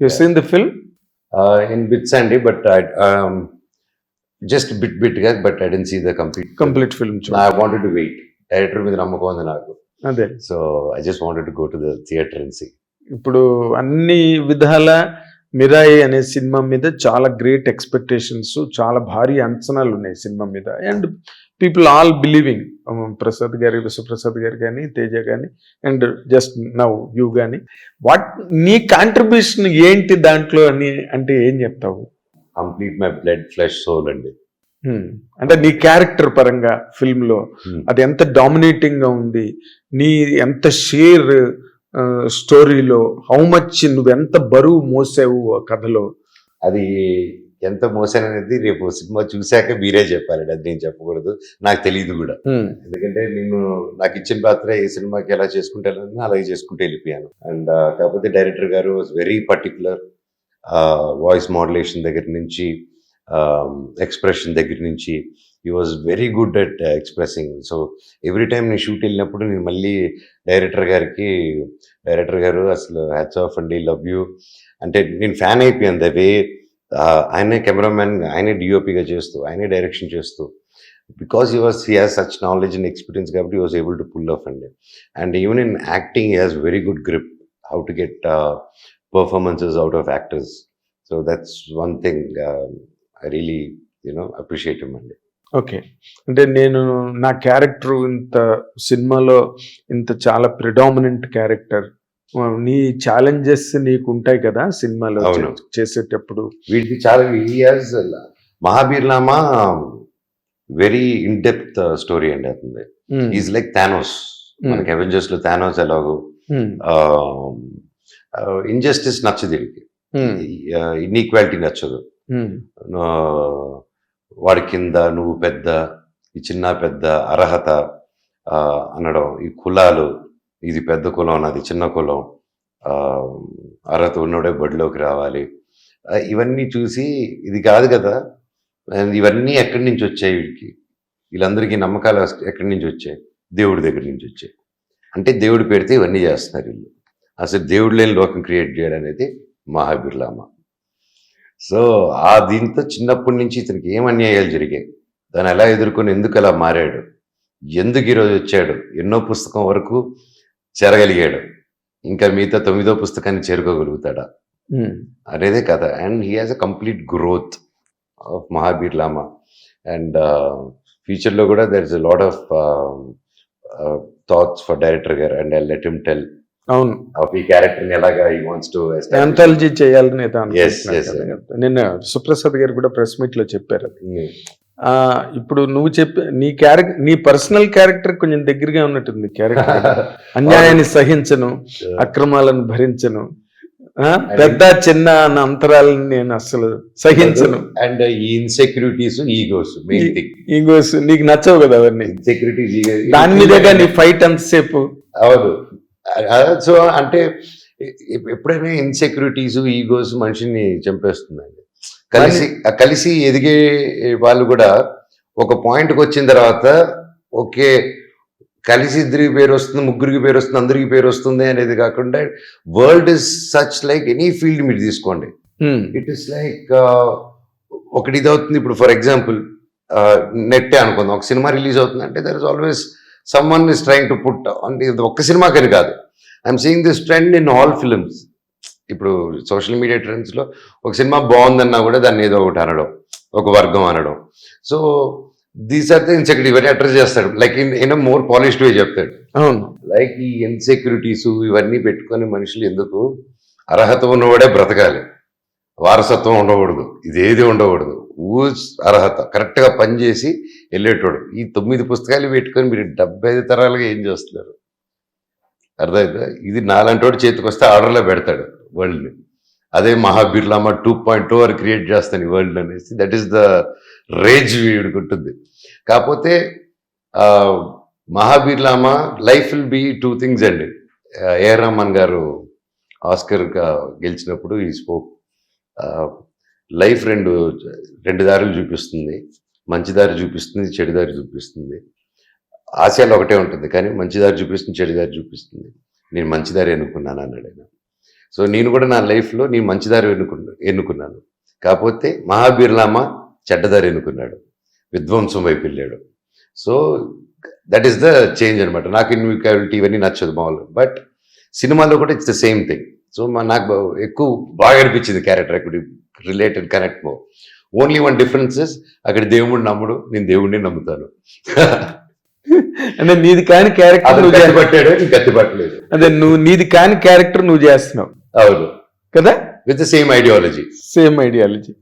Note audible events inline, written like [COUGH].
You seen the film in bits అండి but just bit బిట్గా but I didn't see the complete complete film I wanted to wait director మీద నమ్మకం ఉంది నాకు అదే so I just wanted to go to the theatre and see ఇప్పుడు అన్ని విధాల మిరాయి అనే సినిమా మీద చాలా గ్రేట్ ఎక్స్పెక్టేషన్స్ చాలా భారీ అంచనాలు ఉన్నాయి సినిమా మీద and people all believing Prasad గారి విశ్వప్రసాద్ గారు కానీ తేజ కానీ అండ్ జస్ట్ నవ్ యూ కానీ వాట్ నీ కాంట్రిబ్యూషన్ ఏంటి దాంట్లో అని అంటే ఏం చెప్తావు? Complete my blood flesh soul అండి. Hmm. అంటే నీ క్యారెక్టర్ పరంగా ఫిల్మ్లో Hmm. అది ఎంత డామినేటింగ్గా ఉంది? నీ ఎంత షేర్ స్టోరీలో హౌ మచ్ నువ్వు ఎంత బరువు మోసావు ఆ కథలో? అది ఎంత మోసాను అనేది రేపు సినిమా చూశాక మీరే చెప్పాలండి. అది నేను చెప్పకూడదు. నాకు తెలియదు కూడా. ఎందుకంటే నేను నాకు ఇచ్చిన పాత్ర ఏ సినిమాకి ఎలా చేసుకుంటానని అలాగే చేసుకుంటూ వెళ్ళిపోయాను. అండ్ కాకపోతే డైరెక్టర్ గారు was very particular voice modulation దగ్గర నుంచి ఎక్స్ప్రెషన్ దగ్గర నుంచి. He was very good at expressing so every time నేను షూట్ వెళ్ళినప్పుడు నేను మళ్ళీ డైరెక్టర్ గారికి డైరెక్టర్ గారు అసలు హ్యాట్స్ ఆఫ్ అండి లవ్ యూ అంటే నేను ఫ్యాన్ అయిపోయాను. ద వే ఆయనే కెమెరామెన్ ఆయనే డిఓపిగా చేస్తూ ఆయనే డైరెక్షన్ చేస్తూ. Because you was he has such knowledge and experience కాబట్టి was able to pull off అండి and even in acting he has very good grip how to get performances out of actors so that's one thing I really you know appreciate అండి okay అంటే నేను నా character ఇంత సినిమాలో ఇంత చాలా predominant character నీ ఛాలెంజెస్ నీకు ఉంటాయి కదా సినిమాలో చేసేటప్పుడు వీటికి చాలా హాజ్ మహాబీర్నామా వెరీ ఇన్ డెప్త్ స్టోరీ అండి అతనిది Hmm. Is like Thanos Hmm. మనకి అవెంజర్స్లో థానోస్ ఎలాగో Hmm. ఇంజస్టిస్ నచ్చదు వీడికి Hmm. ఇన్ఈక్వాలిటీ నచ్చదు Hmm. వాడి కింద నువ్వు పెద్ద ఈ చిన్న పెద్ద అర్హత అనడం ఈ కులాలు ఇది పెద్ద కులం నాది చిన్న కులం. అర్హత ఉన్నోడే బడిలోకి రావాలి. ఇవన్నీ చూసి ఇది కాదు కదా. ఇవన్నీ ఎక్కడి నుంచి వచ్చాయి వీడికి? వీళ్ళందరికీ నమ్మకాలు ఎక్కడి నుంచి వచ్చాయి? దేవుడి దగ్గర నుంచి వచ్చాయి. అంటే దేవుడు పెడితే ఇవన్నీ చేస్తున్నారు వీళ్ళు. అసలు దేవుడు లేని లోకం క్రియేట్ చేయడం అనేది సో ఆ దీంతో చిన్నప్పటి నుంచి ఇతనికి ఏం అన్యాయాలు జరిగాయి? దాన్ని ఎలా ఎదుర్కొని ఎందుకు అలా మారాడు? ఎందుకు ఈరోజు వచ్చాడు? ఎన్నో పుస్తకం వరకు చేరగలిగాడు ఇంకా మిగతా తొమ్మిదో పుస్తకాన్ని చేరుకోగలుగుతాడా. అనేదే కథ. And he has a complete growth of Mahabir Lama. And ఫ్యూచర్లో కూడా there is a lot of thoughts for director గారు. And I let him tell అవును. ఈ క్యారెక్టర్ ఎలాగా ఈ వాంట్స్ టు యాంథాలజీ చేయాలని. నిన్న సుప్రసాద్ గారు కూడా ప్రెస్ మీట్లో చెప్పారు ఇప్పుడు నువ్వు చెప్పి నీ క్యారెక్టర్ నీ పర్సనల్ క్యారెక్టర్ కొంచెం దగ్గరగా ఉన్నట్టుంది. క్యారెక్టర్ [LAUGHS] అన్యాయాన్ని సహించను అక్రమాలను భరించను ఆ, పెద్ద చిన్న అన్న అంతరాలను నేను అసలు సహించను. అండ్ ఈ ఇన్సెక్యూరిటీస్ ఈగోస్ ఇంకోస్ నీకు నచ్చవు కదా అవన్నీ. ఇన్సెక్యూరిటీస్ దాని మీదేగా నీ ఫైట్ అంతసేపు అవును. సో అంటే ఎప్పుడైనా ఇన్సెక్యూరిటీస్ ఈగోస్ మనిషిని చంపేస్తుందండి. కలిసి కలిసి ఎదిగే వాళ్ళు కూడా ఒక పాయింట్కి వచ్చిన తర్వాత ఓకే కలిసి ఇద్దరికి పేరు వస్తుంది ముగ్గురికి పేరు వస్తుంది అందరికి పేరు వస్తుంది అనేది కాకుండా world is such like any field మీరు తీసుకోండి. ఇట్ ఇస్ లైక్ ఒకటి ఇది అవుతుంది. ఇప్పుడు ఫర్ ఎగ్జాంపుల్ నెట్టే అనుకుందాం. ఒక సినిమా రిలీజ్ అవుతుంది అంటే there is always someone is trying to put అంటే ఇది ఒక్క సినిమాకని కాదు. I'm seeing this trend in all films ఇప్పుడు సోషల్ మీడియా ట్రెండ్స్లో ఒక సినిమా బాగుందన్నా కూడా దాన్ని ఏదో ఒకటి అనడం ఒక వర్గం అనడం. So these are the insecurity ఇవన్నీ అడ్రస్ చేస్తాడు. Like in in more polished way చెప్తాడు. అవును. లైక్ ఈ ఇన్సెక్యూరిటీస్ ఇవన్నీ పెట్టుకొని మనుషులు ఎందుకు? అర్హత ఉన్నవాడే బ్రతకాలి. వారసత్వం ఉండకూడదు. ఇదేది ఉండకూడదు. ఊజ్ అర్హత. కరెక్ట్గా పనిచేసి వెళ్ళేటోడు. ఈ తొమ్మిది పుస్తకాలు పెట్టుకొని మీరు డెబ్బై ఐదు తరాలుగా ఏం చేస్తున్నారు? అర్థమైందా? ఇది నాలంటోడు చేతికి వస్తే ఆర్డర్లో పెడతాడు. వరల్డ్ని అదే Mahabir Lama two point two or create చేస్తాను ఈ వరల్డ్ అనేసి. దట్ ఈస్ ద రేంజ్ వీడికి ఉంటుంది కాకపోతే ఆ, life will be two things అండి ఏఆర్ రహమాన్ గారు ఆస్కర్ గెలిచినప్పుడు ఈ స్పోక్ లైఫ్ రెండు రెండు దారులు చూపిస్తుంది. మంచి దారి చూపిస్తుంది చెడు దారి చూపిస్తుంది. ఆశయాలు ఒకటే ఉంటుంది కానీ మంచి దారి చూపిస్తుంది చెడు దారి చూపిస్తుంది. నేను మంచి దారి అనుకున్నాను అన్నాడు ఆయన. సో నేను కూడా నా లైఫ్లో నేను మంచిదారి ఎన్నుకున్నా ఎన్నుకున్నాను. కాకపోతే మహాబీర్లామ చెడ్డదారి ఎన్నుకున్నాడు. విధ్వంసం వైపు వెళ్ళాడు. So that is the change అనమాట నాకు ఇన్వికాబిలిటీ ఇవన్నీ నచ్చదు మామూలు బట్ సినిమాలో కూడా it's the same thing so మా నాకు ఎక్కువ బాగా అనిపించింది క్యారెక్టర్ అక్కడ రిలేటెడ్ కనెక్ట్ మో ఓన్లీ వన్ డిఫరెన్సెస్ అక్కడ దేవుడిని నమ్ముడు నేను దేవుడిని నమ్ముతాను. అంటే నీది కాని క్యారెక్టర్ పట్టాడు కత్తి పట్టలేదు అదే నువ్వు నీది కాని క్యారెక్టర్ నువ్వు చేస్తున్నావు. అవును కదా? With same ideology same ideology